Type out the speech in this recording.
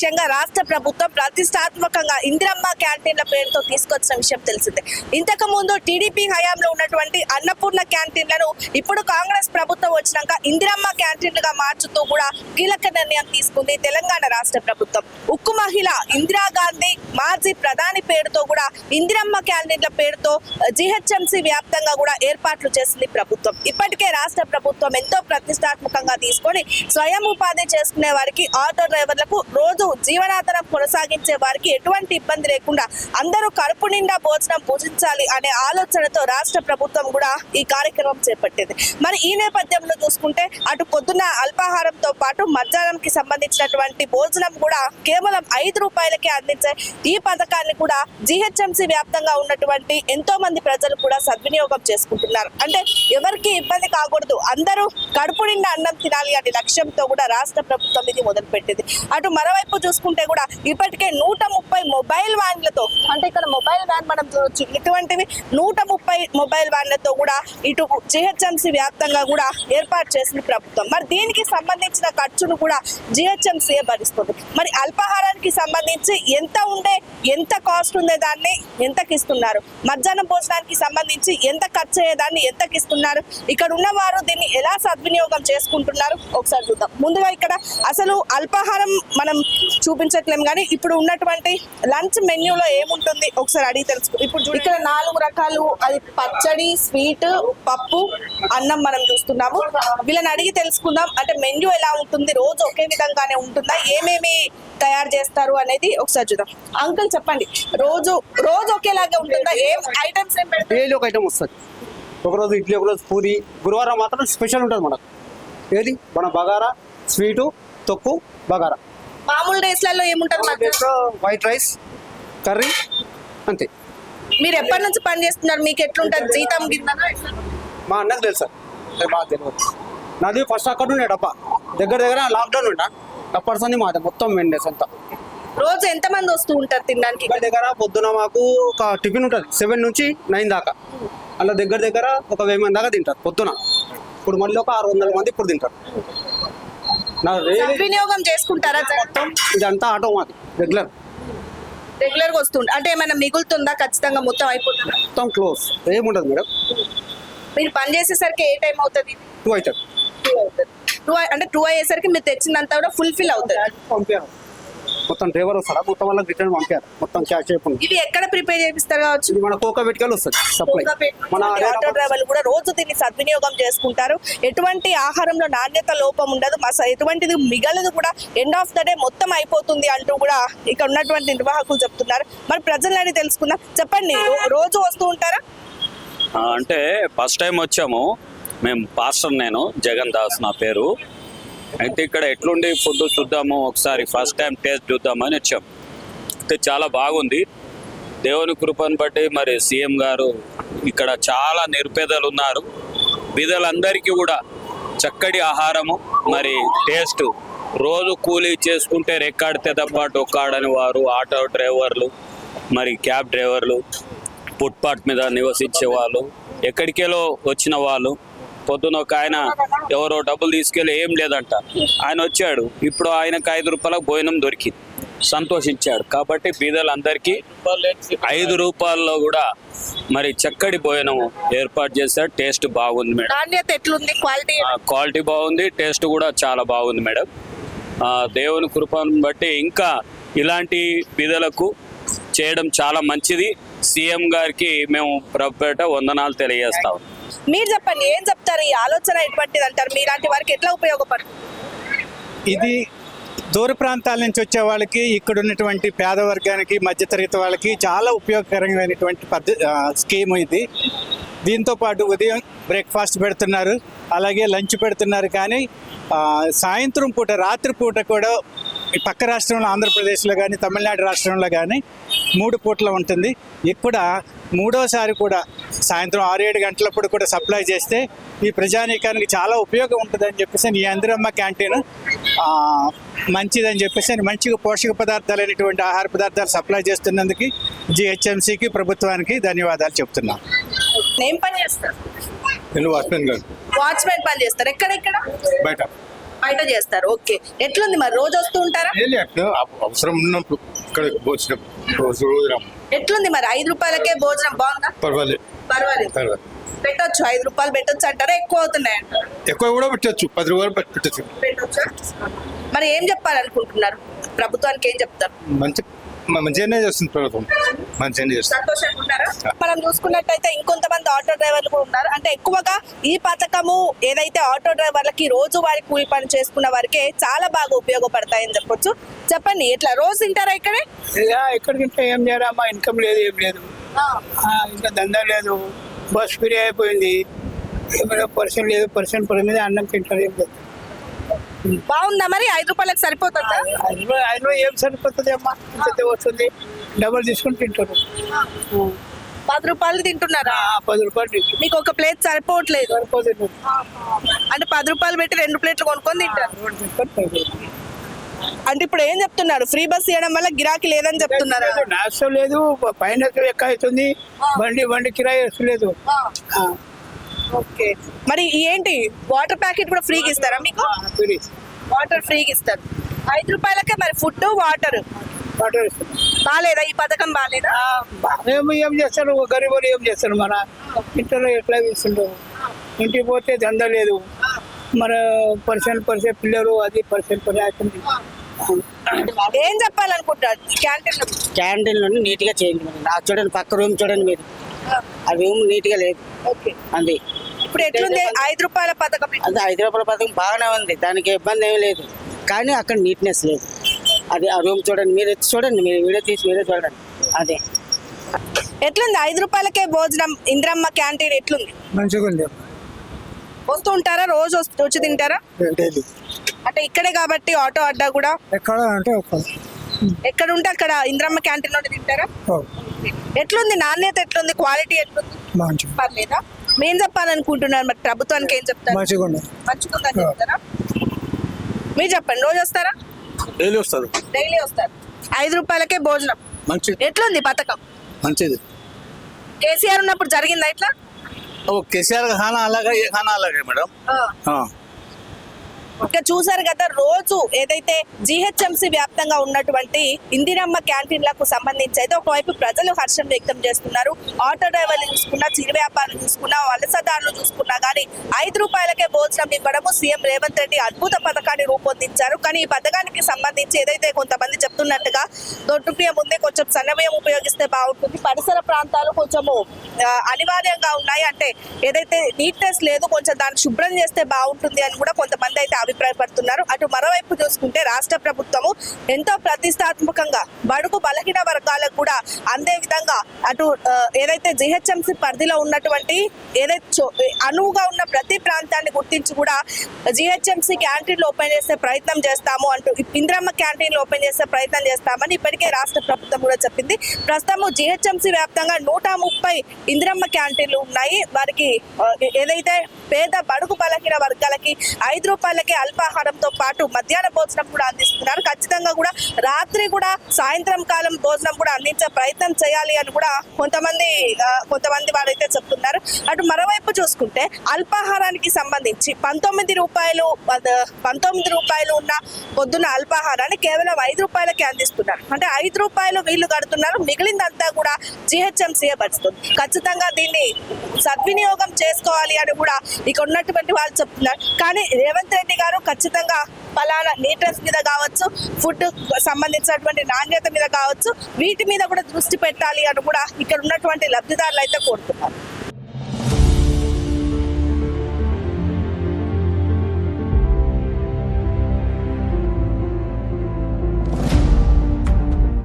లక్ష్యంగా రాష్ట్ర ప్రభుత్వం ప్రతిష్టాత్మకంగా ఇందిరమ్మ క్యాంటీన్ల పేరుతో తీసుకొచ్చిన విషయం తెలిసిందే. ఇంతకు ముందు టీడీపీ హయాంలో ఉన్నటువంటి అన్నపూర్ణ క్యాంటీన్లను ఇప్పుడు కాంగ్రెస్ ప్రభుత్వం వచ్చినాక ఇందిరమ్మ క్యాంటీన్లుగా మార్చుతూ కూడా కీలక నిర్ణయం తీసుకుంది తెలంగాణ రాష్ట్ర ప్రభుత్వం. ఉక్కు మహిళ ఇందిరాగాంధీ మాజీ ప్రధాని పేరుతో కూడా ఇందిరమ్మ క్యాంటీన్ల పేరుతో జిహెచ్ఎంసీ వ్యాప్తంగా కూడా ఏర్పాట్లు చేసింది ప్రభుత్వం. ఇప్పటికే రాష్ట్ర ప్రభుత్వం ఎంతో ప్రతిష్టాత్మకంగా తీసుకొని స్వయం ఉపాధి చేసుకునే వారికి ఆటో డ్రైవర్లకు రోజు జీవనాధారం కొనసాగించే వారికి ఎటువంటి ఇబ్బంది లేకుండా అందరూ కడుపు నిండా భోజనం పూజించాలి అనే ఆలోచనతో రాష్ట్ర ప్రభుత్వం కూడా ఈ కార్యక్రమం చేపట్టింది. మరి ఈ నేపథ్యంలో చూసుకుంటే అటు పొద్దున అల్పాహారంతో పాటు మధ్యాహ్నంకి సంబంధించినటువంటి భోజనం కూడా కేవలం ఐదు రూపాయలకే అందించే ఈ పథకాన్ని కూడా జిహెచ్ఎంసీ వ్యాప్తంగా ఉన్నటువంటి ఎంతో మంది ప్రజలు కూడా సద్వినియోగం చేసుకుంటున్నారు. అంటే ఎవరికి ఇబ్బంది కాకూడదు. అందరూ కడుపు నిండా అన్నం తినాలి అనే లక్ష్యంతో కూడా రాష్ట్ర ప్రభుత్వం ఇది మొదలుపెట్టింది. అటు మరోవైపు చూసుకుంటే కూడా ఇప్పటికే నూట ముప్పై మొబైల్ వ్యాన్లతో అంటే ఇక్కడ మొబైల్ వ్యాన్ మనం చూడొచ్చు. ఇటువంటివి నూట ముప్పై మొబైల్ వ్యాన్లతో కూడా ఇటు జిహెచ్ఎంసీ వ్యాప్తంగా కూడా ఏర్పాటు చేసింది ప్రభుత్వం. మరి దీనికి సంబంధించిన ఖర్చును కూడా జిహెచ్ఎంసీ భరిస్తుంది. మరి అల్పాహారానికి సంబంధించి ఎంత ఉండే ఎంత కాస్ట్ ఉండే దాన్ని ఎంతకి ఇస్తున్నారు మధ్యాహ్నం భోజనానికి సంబంధించి ఎంత ఖర్చు అయ్యేదాన్ని ఎంతకి ఇస్తున్నారు ఇక్కడ ఉన్నవారు దీన్ని ఎలా సద్వినియోగం చేసుకుంటున్నారు? ఒకసారి చూద్దాం. ముందుగా ఇక్కడ అసలు అల్పాహారం మనం చూపించట్లేం కానీ ఇప్పుడు ఉన్నటువంటి లంచ్ మెన్యూలో ఏముంటుంది? ఒకసారి అడిగి తెలుసుకో ఇప్పుడు ఇక్కడ నాలుగు రకాలు. అది పచ్చడి స్వీట్ పప్పు అన్నం మనం చూస్తున్నాము. వీళ్ళని అడిగి తెలుసుకుందాం. అంటే మెన్యూ ఎలా ఉంటుంది? రోజు ఒకే విధంగానే ఉంటుందా? ఏమేమి తయారు చేస్తారు అనేది ఒకసారి చూద్దాం. అంకుల్ చెప్పండి. రోజు రోజు ఒకేలాగా ఉంటుందా? ఏం ఐటమ్స్ ఏం పెడతారు? డైలీ ఒక ఐటమ్ వస్తుంది. ఒకరోజు ఇడ్లీ ఒకరోజు పూరి. గురువారం మాత్రం స్పెషల్ ఉంటుంది మనకు. ఏది? మన బగారా స్వీటు తొక్కు బగారా. మామూలు డేస్లలో ఏముంటుంది మధ్య వైట్ రైస్ కర్రీ అంతే. మీరు ఎప్పటి నుంచి పని చేస్తున్నారు? మీకు ఎట్లుంటది? జీతం మా అన్నకు తెలుసు సార్. బాగా తెలియదు నాది ఫస్ట్ అక్కడ ఉండే డబ్బా. దగ్గర దగ్గర లాక్డౌన్ ఉంటా అప్పటి మాది. మొత్తం వెండేస్ అంతా. రోజు ఎంత మంది వస్తూ ఉంటారు తినడానికి? దగ్గర దగ్గర పొద్దున మాకు ఒక టిఫిన్ ఉంటుంది. సెవెన్ నుంచి నైన్ దాకా. అలా దగ్గర దగ్గర ఒక వెయ్యి మంది దాకా తింటారు పొద్దున. ఇప్పుడు మళ్ళీ ఒక ఆరు వందల మంది ఇప్పుడు తింటారు. నా వినియోగం చేసుకుంటారా మొత్తం ఇదంతా ఆటో మాది రెగ్యులర్ రెగ్యులర్గా వస్తుంటారు అంటే ఏమైనా మిగులుతుందా? ఖచ్చితంగా మొత్తం అయిపోతుందా? మొత్తం క్లోజ్ ఏముండదు మేడం. మీరు పని చేసేసరికి ఏ టైం అవుతుంది? టూ అవుతుంది. టూ అంటే టూ అయ్యేసరికి మీరు తెచ్చినంత కూడా ఫుల్ఫిల్ అవుతుంది. పంపారు మొత్తం డ్రైవర్ వస్తారా మొత్తం వాళ్ళకి రిటర్న్ పంపారు. మొత్తం క్యాష్ చేయకుండా. ఇవి ఎక్కడ ప్రిపేర్ చేపిస్తారు కావచ్చు? ఇది మన కోకా పెట్టుకెళ్ళి వస్తుంది. సప్లై. మన ఆటో డ్రైవర్లు కూడా రోజు దీన్ని సద్వినియోగం చేసుకుంటారు. ఎటువంటి ఆహారంలో నాణ్యత లోపం ఉండదు. మస ఎటువంటిది మిగలదు కూడా. ఎండ్ ఆఫ్ ద డే మొత్తం అయిపోతుంది అంటూ కూడా ఇక్కడ ఉన్నటువంటి నిర్వాహకులు చెప్తున్నారు. మరి ప్రజలని తెలుసుకుందాం. చెప్పండి రోజు వస్తూ ఉంటారా? అంటే ఫస్ట్ టైం వచ్చాము. మేము పాస్టర్ నేను జగన్ దాస్ నా పేరు. అయితే ఇక్కడ ఎట్లుండి ఫుడ్ చూద్దాము ఒకసారి ఫస్ట్ టైం టేస్ట్ చూద్దామని వచ్చాం. అయితే చాలా బాగుంది. దేవుని కృపను బట్టి మరి సీఎం గారు ఇక్కడ చాలా నిరుపేదలు ఉన్నారు. బీదలందరికీ కూడా చక్కటి ఆహారము మరి టేస్ట్ రోజు కూలీ చేసుకుంటే రెక్కాడితే తప్ప డొక్కాడని వారు ఆటో డ్రైవర్లు మరి క్యాబ్ డ్రైవర్లు ఫుట్పాత్ మీద నివసించే వాళ్ళు ఎక్కడికెలో వచ్చిన వాళ్ళు పొద్దున ఒక ఆయన ఎవరో డబ్బులు తీసుకెళ్ళి ఏం లేదంట. ఆయన వచ్చాడు. ఇప్పుడు ఆయనకు ఐదు రూపాయలకు భోజనం దొరికింది. సంతోషించాడు. కాబట్టి బీదలందరికీ ఐదు రూపాయల్లో కూడా మరి చక్కటి భోజనం ఏర్పాటు చేశాడు. టేస్ట్ బాగుంది మేడం. నాణ్యత ఎట్లుంది? క్వాలిటీ క్వాలిటీ బాగుంది. టేస్ట్ కూడా చాలా బాగుంది మేడం. ఆ, దేవుని కృపను బట్టి ఇంకా ఇలాంటి బిదలకు చేయడం చాలా మంచిది. సీఎం గారికి మేము ప్రభుపేట వందనాలు తెలియజేస్తాం మీరు చెప్పండి ఏం చెప్తారు? ఈ ఆలోచన ఎటువంటిది అంటారు? మీలాంటి వారికి ఎట్లా ఉపయోగపడుతుంది ఇది దూర ప్రాంతాల నుంచి వచ్చే వాళ్ళకి ఇక్కడ ఉన్నటువంటి పేద వర్గానికి మధ్యతరగతి వాళ్ళకి చాలా ఉపయోగకరమైనటువంటి పద్ధ స్కీమ్ ఇది. దీంతో పాటు ఉదయం బ్రేక్ఫాస్ట్ పెడుతున్నారు అలాగే లంచ్ పెడుతున్నారు కానీ సాయంత్రం పూట రాత్రి పూట కూడా పక్క రాష్ట్రంలో ఆంధ్రప్రదేశ్లో కానీ తమిళనాడు రాష్ట్రంలో కానీ మూడు పూట్ల ఉంటుంది. ఇక్కడ మూడోసారి కూడా సాయంత్రం ఆరు ఏడు గంటలప్పుడు కూడా సప్లై చేస్తే ఈ ప్రజానీకానికి చాలా ఉపయోగం ఉంటుందని చెప్పేసి ఈ అందరమ్మ క్యాంటీన్ ఆ, మంచిదని చెప్పేసి మంచిగా పోషక పదార్థాలు అనేటువంటి ఆహార పదార్థాలు సప్లై చేస్తున్నందుకు జిహెచ్ఎంసీకి ప్రభుత్వానికి ధన్యవాదాలు చెప్తున్నాను ఏం పని చేస్తారు? నేను వాచ్మెన్ గారు. వాచ్మెన్ పని చేస్తారు. ఎక్కడెక్కడ? బయట. బయట చేస్తారు. ఓకే. ఎట్లుంది మరి? రోజు వస్తూ ఉంటారా? అవసరం ఉన్నప్పుడు ఇక్కడ భోజనం రోజు. ఎట్లుంది మరి? ఐదు రూపాయలకే భోజనం బాగుందా? పర్వాలేదు. పర్వాలేదు. పెట్టొచ్చు. ఐదు రూపాయలు పెట్టొచ్చు అంటారా? ఎక్కువ అవుతున్నాయి ఎక్కువ కూడా పెట్టచ్చు. పది రూపాయలు పెట్- పెట్టచ్చు. మరి ఏం చెప్పాలనుకుంటున్నారు? ప్రభుత్వానికి ఏం చెప్తారు? మంచి మంచిగానే చేస్తుంది ప్రభుత్వం. మనం చూసుకున్నట్టయితే ఇంకొంతమంది ఆటో డ్రైవర్లు కూడా ఉన్నారు. అంటే ఎక్కువగా ఈ పథకము ఏదైతే ఆటో డ్రైవర్లకి రోజు వారి కూలి పని చేసుకున్న వారికే చాలా బాగా ఉపయోగపడతాయని చెప్పొచ్చు. చెప్పండి ఇట్లా రోజు తింటారా ఇక్కడే? ఇక ఎక్కడికి ఏం చేయాలమ్మా ఇన్కమ్ లేదు ఏం లేదు. ఆ, ఇంకా దందా లేదు. బస్ ఫ్రీ అయిపోయింది. పర్సెంట్ లేదు పర్సెంట్ పర్ మీద అన్నం తింటారు ఏం లేదు. బాగుందా మరి? ఐదు రూపాయలకు సరిపోతుందా? ఐదు రూపాయలు ఐదు రూపాయలు ఏం సరిపోతుంది అమ్మా ఇంత వస్తుంది. డబల్ తీసుకొని తింటారు. పది రూపాయలు తింటున్నారా? పది రూపాయలు మీకు ఒక ప్లేట్ సరిపోవట్లేదు. సరిపోతుంది అంటే పది రూపాయలు పెట్టి రెండు ప్లేట్లు కొనుక్కొని తింటారు. అంటే ఇప్పుడు ఏం చెప్తున్నారు? ఫ్రీ బస్ ఇవ్వడం వల్ల గిరాకీ లేదని చెప్తున్నారు? నాశనం లేదు పైన ఎక్క అవుతుంది. బండి బండి కిరాయి వస్తలేదు ఓకే. మరి ఏంటి? వాటర్ ప్యాకెట్ కూడా ఫ్రీగా ఇస్తారా మీకు. వాటర్ ఫ్రీగా ఇస్తారు. ఐదు రూపాయలకే మరి ఫుడ్ వాటర్. బాగాలేదా? ఈ పథకం బాగాలేదా? ఆ, ఏం చేస్తారు? గరీబులు ఏం చేస్తారు? మన ఇంట్లో ఎట్లా ఇస్తుంటారు ఇంటికి పోతే దందా లేదు. మన పర్సెంట్ పర్సెంట్ పిల్లలు అది పర్సెంట్ పర్సెంట్ ఏం చెప్పాలనుకుంటారు క్యాంటీన్ క్యాంటీన్ నుండి నీట్గా చేయండి మరి. నాకు చూడండి పక్క రూమ్ చూడండి మీరు. ఆ రూమ్ నీట్గా లేదు. ఓకే. అంది. ఇప్పుడు ఎట్లుంది? ఐదు రూపాయల పథకం అది ఐదు రూపాయల పథకం బాగానే ఉంది. దానికి ఇబ్బంది ఏమీ లేదు. కానీ అక్కడ నీట్నెస్ లేదు. అది ఆ రూమ్ చూడండి మీరు చూడండి మీరు వీడియో తీసి మీరే చూడండి. అదే. ఎట్లుంది? ఐదు రూపాయలకే భోజనం ఇంద్రమ్మ క్యాంటీన్ ఎట్లుంది? మంచిగా ఉంది వస్తూ ఉంటారా? రోజు వస్తూ- వచ్చి తింటారా? డైలీ అంటే ఇక్కడే కాబట్టి ఆటో అడ్డా కూడా? ఎక్కడ అంటే ఎక్కడ ఉంటే అక్కడ ఇంద్రమ్మ క్యాంటీన్ నుండి తింటారా? ఎట్లుంది? నాణ్యత ఎట్లుంది? క్వాలిటీ ఎట్లుంది? మంచిగా. పర్లేదా? మేం చెప్పాలనుకుంటున్నారు మరి ప్రభుత్వానికి ఏం చెప్తారు? మంచిగా ఉంది. మంచుకుందని చెప్తారా? మీరు చెప్పండి రోజు వస్తారా? డైలీ వస్తారు. డైలీ వస్తారు. ఐదు రూపాయలకే భోజనం. మంచిది. ఎట్లా ఉంది పథకం? మంచిది. కేసీఆర్ ఉన్నప్పుడు జరిగిందా ఎట్లా ఓ కేసీఆర్ హానా అలాగే హానా అలాగే మేడం. ఇంకా చూసారు కదా రోజు ఏదైతే జీహెచ్ఎంసీ వ్యాప్తంగా ఉన్నటువంటి ఇందిరమ్మ క్యాంటీన్లకు సంబంధించి అయితే ఒకవైపు ప్రజలు హర్షం వ్యక్తం చేస్తున్నారు. ఆటో డ్రైవర్లు చూసుకున్నా చిరు వ్యాపారులు చూసుకున్నా వలసదారులు చూసుకున్నా కానీ ఐదు రూపాయలకే భోజనం ఇవ్వడము సీఎం రేవంత్ రెడ్డి అద్భుత పథకాన్ని రూపొందించారు. కానీ ఈ పథకానికి సంబంధించి ఏదైతే కొంతమంది చెప్తున్నట్టుగా దొడ్డు బియ్యం ముందే కొంచెం సన్నబియ్యం ఉపయోగిస్తే బాగుంటుంది. పరిసర ప్రాంతాలు కొంచెము అనివార్యంగా ఉన్నాయి. అంటే ఏదైతే నీట్నెస్ లేదు కొంచెం దాన్ని శుభ్రం చేస్తే బాగుంటుంది అని కూడా కొంతమంది అయితే అభిప్రాయపడుతున్నారు. అటు మరోవైపు చూసుకుంటే రాష్ట్ర ప్రభుత్వము ఎంతో ప్రతిష్టాత్మకంగా బడుగు బలహీన వర్గాలకు కూడా అందే విధంగా అటు ఏదైతే జిహెచ్ఎంసి పరిధిలో ఉన్నటువంటి ఏదైతే చో- అనువుగా ఉన్న ప్రతి ప్రాంతాన్ని గుర్తించి కూడా జిహెచ్ఎంసి క్యాంటీన్లు ఓపెన్ చేసే ప్రయత్నం చేస్తాము అంటూ ఇంద్రమ్మ క్యాంటీన్లు ఓపెన్ చేసే ప్రయత్నం చేస్తామని ఇప్పటికే రాష్ట్ర ప్రభుత్వం కూడా చెప్పింది. ప్రస్తుతము జిహెచ్ఎంసి వ్యాప్తంగా నూట ముప్పై ఇంద్రమ్మ క్యాంటీన్లు ఉన్నాయి. వారికి ఏదైతే పేద బడుగు బలహీన వర్గాలకి ఐదు రూపాయలకి అల్పాహారంతో పాటు మధ్యాహ్న భోజనం కూడా అందిస్తున్నారు. ఖచ్చితంగా కూడా రాత్రి కూడా సాయంత్రం కాలం భోజనం కూడా అందించే ప్రయత్నం చేయాలి అని కూడా కొంతమంది కొంతమంది వారైతే చెప్తున్నారు. అటు మరోవైపు చూసుకుంటే అల్పాహారానికి సంబంధించి పంతొమ్మిది రూపాయలు పంతొమ్మిది రూపాయలు ఉన్న పొద్దున్న అల్పాహారాన్ని కేవలం ఐదు రూపాయలకి అందిస్తున్నారు. అంటే ఐదు రూపాయలు వీళ్ళు కడుతున్నారు. మిగిలిందంతా కూడా జిహెచ్ఎంసీఏ పరుస్తుంది ఖచ్చితంగా దీన్ని సద్వినియోగం చేసుకోవాలి అని కూడా ఇక ఉన్నటువంటి వాళ్ళు చెప్తున్నారు. కానీ రేవంత్ రెడ్డి గారు ఖచ్చితంగా ఫలానా లీటర్స్ మీద కావచ్చు ఫుడ్ సంబంధించినటువంటి నాణ్యత మీద కావచ్చు వీటి మీద కూడా దృష్టి పెట్టాలి అని కూడా ఇక్కడ ఉన్నటువంటి లబ్ధిదారులు అయితే కోరుతున్నారు